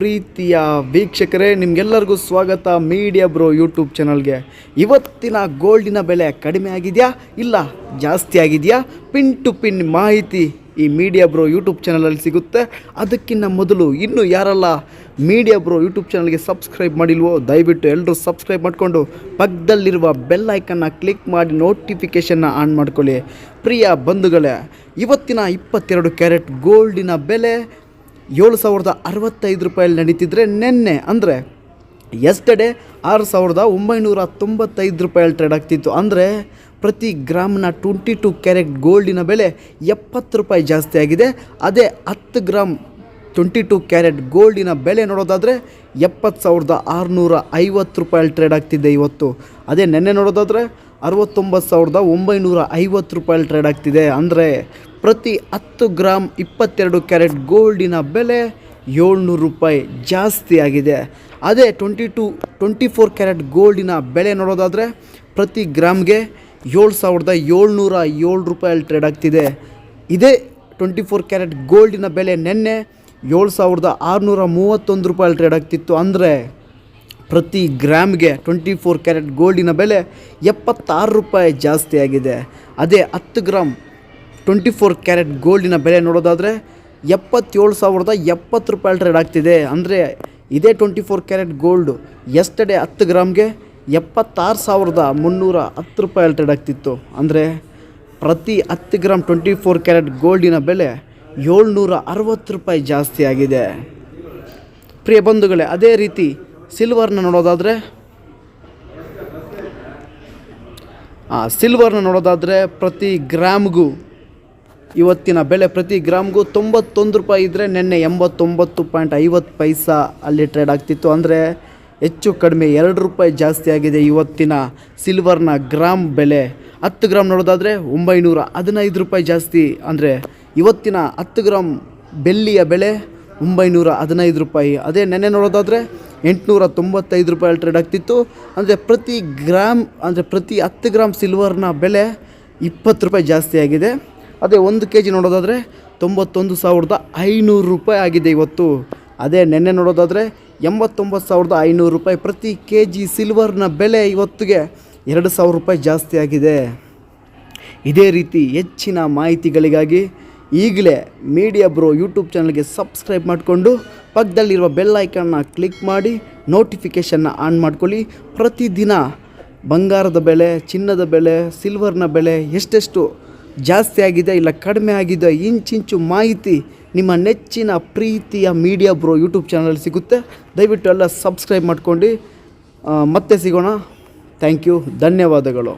ಪ್ರೀತಿಯ ವೀಕ್ಷಕರೇ, ನಿಮಗೆಲ್ಲರಿಗೂ ಸ್ವಾಗತ ಮೀಡಿಯಾ ಬ್ರೋ ಯೂಟ್ಯೂಬ್ ಚಾನಲ್ಗೆ. ಇವತ್ತಿನ ಗೋಲ್ಡಿನ ಬೆಲೆ ಕಡಿಮೆ ಆಗಿದೆಯಾ? ಇಲ್ಲ, ಜಾಸ್ತಿ ಆಗಿದೆಯಾ? ಪಿನ್ ಟು ಪಿನ್ ಮಾಹಿತಿ ಈ ಮೀಡಿಯಾ ಬ್ರೋ ಯೂಟ್ಯೂಬ್ ಚಾನಲಲ್ಲಿ ಸಿಗುತ್ತೆ. ಅದಕ್ಕಿಂತ ಮೊದಲು ಇನ್ನೂ ಯಾರೆಲ್ಲ ಮೀಡಿಯಾ ಬ್ರೋ ಯೂಟ್ಯೂಬ್ ಚಾನಲ್ಗೆ ಸಬ್ಸ್ಕ್ರೈಬ್ ಮಾಡಿಲ್ವೋ, ದಯವಿಟ್ಟು ಎಲ್ಲರೂ ಸಬ್ಸ್ಕ್ರೈಬ್ ಮಾಡಿಕೊಂಡು ಪಕ್ಕದಲ್ಲಿರುವ ಬೆಲ್ ಐಕನ್ನ ಕ್ಲಿಕ್ ಮಾಡಿ ನೋಟಿಫಿಕೇಷನ್ನ ಆನ್ ಮಾಡ್ಕೊಳ್ಳಿ. ಪ್ರಿಯ ಬಂಧುಗಳೇ, ಇವತ್ತಿನ ಇಪ್ಪತ್ತೆರಡು ಕ್ಯಾರೆಟ್ ಗೋಲ್ಡಿನ ಬೆಲೆ ಏಳು ಸಾವಿರದ ಅರವತ್ತೈದು ರೂಪಾಯಲ್ಲಿ ನಡೀತಿದ್ರೆ ನಿನ್ನೆ, ಅಂದರೆ ಎಸ್ಟರ್ಡೇ ಆರು ಸಾವಿರದ ಒಂಬೈನೂರ ತೊಂಬತ್ತೈದು ರೂಪಾಯಲ್ಲಿ ಟ್ರೇಡ್ ಆಗ್ತಿತ್ತು. ಅಂದರೆ ಪ್ರತಿ ಗ್ರಾಮ್ನ ಟ್ವೆಂಟಿ ಟು ಕ್ಯಾರೆಟ್ ಗೋಲ್ಡಿನ ಬೆಲೆ ಎಪ್ಪತ್ತು ರೂಪಾಯಿ ಜಾಸ್ತಿ ಆಗಿದೆ. ಅದೇ ಹತ್ತು ಗ್ರಾಮ್ ಟ್ವೆಂಟಿ ಟು ಕ್ಯಾರೆಟ್ ಗೋಲ್ಡಿನ ಬೆಲೆ ನೋಡೋದಾದರೆ ಎಪ್ಪತ್ತು ಸಾವಿರದ ಆರುನೂರ ಐವತ್ತು ರೂಪಾಯಲ್ಲಿ ಟ್ರೇಡ್ ಆಗ್ತಿದೆ ಇವತ್ತು. ಅದೇ ನೆನ್ನೆ ನೋಡೋದಾದರೆ ಅರವತ್ತೊಂಬತ್ತು ಸಾವಿರದ ಒಂಬೈನೂರ ಐವತ್ತು ರೂಪಾಯಲ್ಲಿ ಟ್ರೇಡ್ ಆಗ್ತಿದೆ. ಅಂದರೆ ಪ್ರತಿ ಹತ್ತು ಗ್ರಾಮ್ ಇಪ್ಪತ್ತೆರಡು ಕ್ಯಾರೆಟ್ ಗೋಲ್ಡಿನ ಬೆಲೆ ಏಳ್ನೂರು ರೂಪಾಯಿ ಜಾಸ್ತಿ ಆಗಿದೆ ಅದೇ twenty two, twenty four carat ಗೋಲ್ಡಿನ ಬೆಲೆ ನೋಡೋದಾದರೆ ಪ್ರತಿ ಗ್ರಾಮ್ಗೆ ಏಳು ಸಾವಿರದ ಏಳ್ನೂರ ಏಳು ರೂಪಾಯಲ್ಲಿ ಟ್ರೇಡ್ ಆಗ್ತಿದೆ. ಇದೇ ಟ್ವೆಂಟಿ ಫೋರ್ ಕ್ಯಾರೆಟ್ ಗೋಲ್ಡಿನ ಬೆಲೆ ನಿನ್ನೆ ಏಳು ಸಾವಿರದ ಆರುನೂರ ಮೂವತ್ತೊಂದು ರೂಪಾಯಲ್ಲಿ ಟ್ರೇಡ್ ಆಗ್ತಿತ್ತು. ಅಂದರೆ ಪ್ರತಿ ಗ್ರಾಮ್ಗೆ ಟ್ವೆಂಟಿ ಫೋರ್ ಕ್ಯಾರೆಟ್ ಗೋಲ್ಡಿನ ಬೆಲೆ ಎಪ್ಪತ್ತಾರು ರೂಪಾಯಿ ಜಾಸ್ತಿ ಆಗಿದೆ ಅದೇ ಹತ್ತು ಗ್ರಾಮ್ ಟ್ವೆಂಟಿ ಫೋರ್ ಕ್ಯಾರೆಟ್ ಗೋಲ್ಡಿನ ಬೆಲೆ ನೋಡೋದಾದರೆ ಎಪ್ಪತ್ತೇಳು ಸಾವಿರದ ಎಪ್ಪತ್ತು ರೂಪಾಯಿ ಟ್ರೇಡ್ ಆಗ್ತಿದೆ. ಅಂದರೆ ಇದೇ twenty four carat gold yesterday ಹತ್ತು ಗ್ರಾಮ್ಗೆ ಎಪ್ಪತ್ತಾರು ಸಾವಿರದ ಮುನ್ನೂರ ಹತ್ತು ರೂಪಾಯಿ ಟ್ರೇಡ್ ಆಗ್ತಿತ್ತು. ಅಂದರೆ ಪ್ರತಿ ಹತ್ತು ಗ್ರಾಮ್ ಟ್ವೆಂಟಿ ಫೋರ್ ಕ್ಯಾರೆಟ್ ಗೋಲ್ಡಿನ ಬೆಲೆ ಏಳ್ನೂರ ಅರವತ್ತು ರೂಪಾಯಿ ಜಾಸ್ತಿ ಆಗಿದೆ. ಪ್ರಿಯ ಬಂಧುಗಳೇ, ಅದೇ ರೀತಿ ಸಿಲ್ವರ್ನ ನೋಡೋದಾದರೆ ಸಿಲ್ವರ್ನ ನೋಡೋದಾದರೆ ಪ್ರತಿ ಗ್ರಾಮ್ಗೂ ಇವತ್ತಿನ ಬೆಲೆ ಪ್ರತಿ ಗ್ರಾಮ್ಗೂ ತೊಂಬತ್ತೊಂದು ರೂಪಾಯಿ ಇದ್ದರೆ ನಿನ್ನೆ ಎಂಬತ್ತೊಂಬತ್ತು ಪಾಯಿಂಟ್ ಐವತ್ತು ಪೈಸಾ ಅಲ್ಲಿ ಟ್ರೇಡ್ ಆಗ್ತಿತ್ತು. ಅಂದರೆ ಹೆಚ್ಚು ಕಡಿಮೆ ಎರಡು ರೂಪಾಯಿ ಜಾಸ್ತಿ ಆಗಿದೆ ಇವತ್ತಿನ ಸಿಲ್ವರ್ನ ಗ್ರಾಮ್ ಬೆಲೆ. ಹತ್ತು ಗ್ರಾಮ್ ನೋಡೋದಾದರೆ ಒಂಬೈನೂರ ಹದಿನೈದು ರೂಪಾಯಿ ಜಾಸ್ತಿ. ಅಂದರೆ ಇವತ್ತಿನ ಹತ್ತು ಗ್ರಾಮ್ ಬೆಳ್ಳಿಯ ಬೆಲೆ ಒಂಬೈನೂರ ಹದಿನೈದು ರೂಪಾಯಿ. ಅದೇ ನೆನ್ನೆ ನೋಡೋದಾದರೆ ಎಂಟುನೂರ ತೊಂಬತ್ತೈದು ರೂಪಾಯಿ ಟ್ರೇಡ್ ಆಗ್ತಿತ್ತು. ಅಂದರೆ ಪ್ರತಿ ಗ್ರಾಮ್ ಅಂದರೆ ಪ್ರತಿ ಹತ್ತು ಗ್ರಾಮ್ ಸಿಲ್ವರ್ನ ಬೆಲೆ ಇಪ್ಪತ್ತು ರೂಪಾಯಿ ಜಾಸ್ತಿ ಆಗಿದೆ. ಅದೇ ಒಂದು ಕೆ ಜಿ ನೋಡೋದಾದರೆ ತೊಂಬತ್ತೊಂದು ಸಾವಿರದ ಐನೂರು ರೂಪಾಯಿ ಆಗಿದೆ ಇವತ್ತು. ಅದೇ ನೆನ್ನೆ ನೋಡೋದಾದರೆ ಎಂಬತ್ತೊಂಬತ್ತು ಸಾವಿರದ ಐನೂರು ರೂಪಾಯಿ ಪ್ರತಿ ಕೆ ಜಿ ಸಿಲ್ವರ್ನ ಬೆಲೆ ಇವತ್ತಿಗೆ ಎರಡು ಸಾವಿರ ರೂಪಾಯಿ ಜಾಸ್ತಿ ಆಗಿದೆ. ಇದೇ ರೀತಿ ಹೆಚ್ಚಿನ ಮಾಹಿತಿಗಳಿಗಾಗಿ ಈಗಲೇ ಮೀಡಿಯಾ ಬ್ರೋ ಯೂಟ್ಯೂಬ್ ಚಾನಲ್ಗೆ ಸಬ್ಸ್ಕ್ರೈಬ್ ಮಾಡಿಕೊಂಡು ಪಕ್ಕದಲ್ಲಿರುವ ಬೆಲ್ ಐಕನ್ನ ಕ್ಲಿಕ್ ಮಾಡಿ ನೋಟಿಫಿಕೇಷನ್ನ ಆನ್ ಮಾಡ್ಕೊಳ್ಳಿ. ಪ್ರತಿದಿನ ಬಂಗಾರದ ಬೆಲೆ, ಚಿನ್ನದ ಬೆಲೆ, ಸಿಲ್ವರ್ನ ಬೆಲೆ ಎಷ್ಟೆಷ್ಟು ಜಾಸ್ತಿ ಆಗಿದೆ ಇಲ್ಲ ಕಡಿಮೆ ಆಗಿದೆ ಇಂಚಿಂಚು ಮಾಹಿತಿ ನಿಮ್ಮ ನೆಚ್ಚಿನ ಪ್ರೀತಿಯ ಮೀಡಿಯಾ ಬ್ರೋ ಯೂಟ್ಯೂಬ್ ಚಾನಲ್ ಸಿಗುತ್ತೆ. ದಯವಿಟ್ಟು ಎಲ್ಲ ಸಬ್ಸ್ಕ್ರೈಬ್ ಮಾಡ್ಕೊಂಡು ಮತ್ತೆ ಸಿಗೋಣ. ಥ್ಯಾಂಕ್ ಯು ಧನ್ಯವಾದಗಳು.